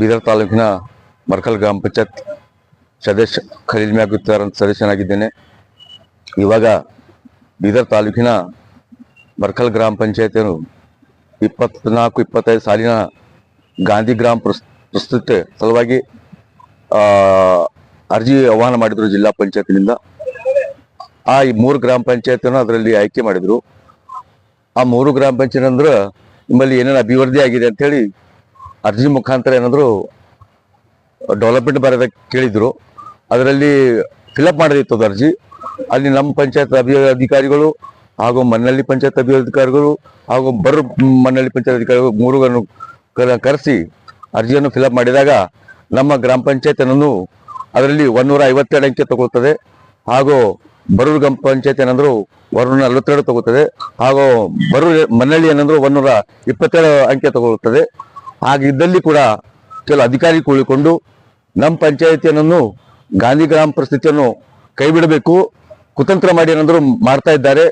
ಬೀದರ್ ತಾಲೂಕಿನ ಮರ್ಕಲ್ ಗ್ರಾಮ ಪಂಚಾಯತ್ ಸದಸ್ಯ ಖಲೀಲ್ ಮ್ಯಾಗುತ್ತಾರ್ ಅಂತ ಸದಸ್ಯನಾಗಿದ್ದೇನೆ. ಇವಾಗ ಬೀದರ್ ತಾಲೂಕಿನ ಮರ್ಕಲ್ ಗ್ರಾಮ ಪಂಚಾಯತಿಯನ್ನು ಇಪ್ಪತ್ನಾಲ್ಕು, ಇಪ್ಪತ್ತೈದು ಸಾಲಿನ ಗಾಂಧಿ ಗ್ರಾಮ ಪ್ರಸ್ ಪ್ರಸ್ತುತ ಸಲುವಾಗಿ ಅರ್ಜಿ ಆಹ್ವಾನ ಮಾಡಿದ್ರು ಜಿಲ್ಲಾ ಪಂಚಾಯತಿನಿಂದ. ಆ ಈ ಮೂರು ಗ್ರಾಮ ಪಂಚಾಯತನ್ನು ಅದರಲ್ಲಿ ಆಯ್ಕೆ ಮಾಡಿದ್ರು. ಆ ಮೂರು ಗ್ರಾಮ ಪಂಚಾಯತ್ ಅಂದ್ರೆ ನಿಮ್ಮಲ್ಲಿ ಏನೇನು ಅಭಿವೃದ್ಧಿ ಆಗಿದೆ ಅಂತೇಳಿ ಅರ್ಜಿ ಮುಖಾಂತರ ಏನಾದರೂ ಡೆವಲಪ್ಮೆಂಟ್ ಬರೋದಕ್ಕೆ ಕೇಳಿದ್ರು. ಅದರಲ್ಲಿ ಫಿಲಪ್ ಮಾಡೋದಿತ್ತು ಅದು ಅರ್ಜಿ. ಅಲ್ಲಿ ನಮ್ಮ ಪಂಚಾಯತ್ ಅಭಿವೃದ್ಧಿ ಅಧಿಕಾರಿಗಳು ಹಾಗೂ ಮನ್ನಳ್ಳಿ ಪಂಚಾಯತ್ ಅಧಿಕಾರಿಗಳು ಹಾಗೂ ಬರ ಮನ್ನಳ್ಳಿ ಪಂಚಾಯತ್ ಅಧಿಕಾರಿಗಳು ಮೂರುಗಳನ್ನು ಕರ- ಕರೆಸಿ ಅರ್ಜಿಯನ್ನು ಫಿಲಪ್ ಮಾಡಿದಾಗ ನಮ್ಮ ಗ್ರಾಮ ಪಂಚಾಯತ್ ಅನ್ನೋದು ಅದರಲ್ಲಿ ಒಂದೂರ ಐವತ್ತೆರಡು ಅಂಕೆ ತಗೊಳ್ತದೆ ಹಾಗೂ ಬರೂರು ಗ್ರಾಮ ಪಂಚಾಯತ್ ಏನಂದ್ರು ಒಂದೂರ ನಲವತ್ತೆರಡು ತಗೋತದೆ ಹಾಗೂ ಬರೂರು ಮನ್ನಳ್ಳಿ ಏನಂದ್ರು ಒಂದೂರ ಇಪ್ಪತ್ತೆರಡು ಅಂಕೆ ತಗೊಳ್ಳುತ್ತದೆ ಹಾಗಿದ್ದಲ್ಲಿ ಕೂಡ ಕೆಲವು ಅಧಿಕಾರಿ ಕೂಡಿಕೊಂಡು ನಮ್ಮ ಪಂಚಾಯತಿಯನ್ನು ಗಾಂಧಿ ಗ್ರಾಮ ಪರಿಸ್ಥಿತಿಯನ್ನು ಕೈ ಬಿಡಬೇಕು ಕುತಂತ್ರ ಮಾಡಿ ಏನಾದ್ರು ಮಾಡ್ತಾ ಇದ್ದಾರೆ.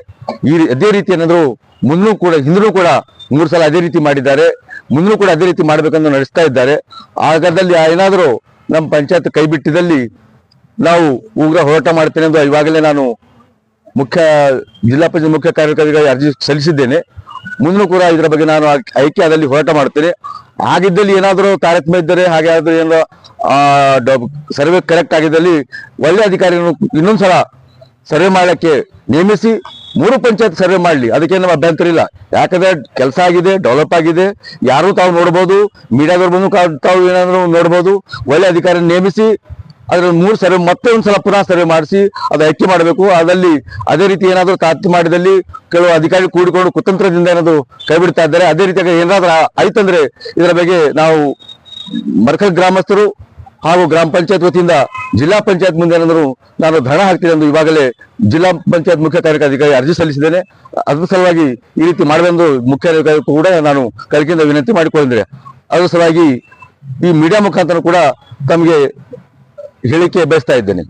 ಈ ಅದೇ ರೀತಿ ಏನಾದ್ರು ಮುನ್ನೂ ಕೂಡ, ಹಿಂದೂ ಕೂಡ ಮೂರು ಸಲ ಅದೇ ರೀತಿ ಮಾಡಿದ್ದಾರೆ. ಮುಂದೂ ಕೂಡ ಅದೇ ರೀತಿ ಮಾಡ್ಬೇಕಂತ ನಡೆಸ್ತಾ ಇದ್ದಾರೆ. ಆಗದಲ್ಲಿ ಏನಾದರೂ ನಮ್ಮ ಪಂಚಾಯತ್ ಕೈ ಬಿಟ್ಟಿದಲ್ಲಿ ನಾವು ಉಗ್ರ ಹೋರಾಟ ಮಾಡ್ತೇನೆ ಎಂದು ಇವಾಗಲೇ ನಾನು ಮುಖ್ಯ, ಜಿಲ್ಲಾ ಪಂಚಾಯತ್ ಮುಖ್ಯ ಕಾರ್ಯಕಾರಿಗಳಿಗೆ ಅರ್ಜಿ ಸಲ್ಲಿಸಿದ್ದೇನೆ. ಮುಂದೂ ಕೂಡ ಇದರ ಬಗ್ಗೆ ನಾನು ಐಕ್ಯದಲ್ಲಿ ಹೋರಾಟ ಮಾಡ್ತೇನೆ. ಆಗಿದ್ದಲ್ಲಿ ಏನಾದರೂ ತಾರತಮ್ಯ ಇದ್ದರೆ ಹಾಗೆ ಆದ್ರೂ ಏನೋ ಸರ್ವೆ ಕರೆಕ್ಟ್ ಆಗಿದ್ದಲ್ಲಿ ಒಳ್ಳೆ ಅಧಿಕಾರಿಯನ್ನು ಇನ್ನೊಂದ್ಸಲ ಸರ್ವೆ ಮಾಡಲಿಕ್ಕೆ ನೇಮಿಸಿ ಮೂರು ಪಂಚಾಯತ್ ಸರ್ವೆ ಮಾಡಲಿ. ಅದಕ್ಕೆ ನಮ್ಮ ಅಭ್ಯಂತರ ಇಲ್ಲ. ಯಾಕಂದ್ರೆ ಕೆಲಸ ಆಗಿದೆ ಡೆವಲಪ್ ಆಗಿದೆ. ಯಾರು ತಾವು ನೋಡ್ಬೋದು ಮೀಡಿಯಾದವ್ರು ಬಂದು ತಾವು ಏನಾದರೂ ನೋಡ್ಬೋದು, ಒಳ್ಳೆ ಅಧಿಕಾರಿ ನೇಮಿಸಿ ಅದ್ರ ಮೂರು ಸರ್ವೆ, ಮತ್ತೆ ಒಂದ್ಸಲ ಪುನಃ ಸರ್ವೆ ಮಾಡಿಸಿ ಅದು ಆಯ್ಕೆ ಮಾಡಬೇಕು. ಅದಲ್ಲಿ ಅದೇ ರೀತಿ ಏನಾದರೂ ತಾತ್ತಿ ಮಾಡಿದಲ್ಲಿ ಕೆಲವು ಅಧಿಕಾರಿ ಕೂಡಿಕೊಂಡು ಕುತಂತ್ರದಿಂದ ಏನಾದರೂ ಕೈ ಬಿಡ್ತಾ ಇದ್ದಾರೆ. ಅದೇ ರೀತಿಯಾಗಿ ಏನಾದರೂ ಆಯ್ತಂದ್ರೆ ಇದರ ಬಗ್ಗೆ ನಾವು ಮರ್ಕಲ್ ಗ್ರಾಮಸ್ಥರು ಹಾಗೂ ಗ್ರಾಮ ಪಂಚಾಯತ್ ವತಿಯಿಂದ ಜಿಲ್ಲಾ ಪಂಚಾಯತ್ ಮುಂದೆ ಏನಾದರೂ ನಾನು ಧನ ಹಾಕ್ತೀನಿ ಎಂದು ಇವಾಗಲೇ ಜಿಲ್ಲಾ ಪಂಚಾಯತ್ ಮುಖ್ಯ ಕಾರ್ಯಕಾರಿ ಅರ್ಜಿ ಸಲ್ಲಿಸಿದ್ದೇನೆ. ಅದ್ರ ಸಲುವಾಗಿ ಈ ರೀತಿ ಮಾಡಬೇಕೆಂದು ಮುಖ್ಯ ಕೂಡ ನಾನು ಕಲಿಕೆಯಿಂದ ವಿನಂತಿ ಮಾಡಿಕೊಂಡಿದ್ದೇನೆ ಅದರ ಸಲುವಾಗಿ ಈ ಮೀಡಿಯಾ ಮುಖಾಂತರ ಕೂಡ ತಮಗೆ ಹೇಳಿಕೆ ಬಯಸ್ತಾ ಇದ್ದೇನೆ.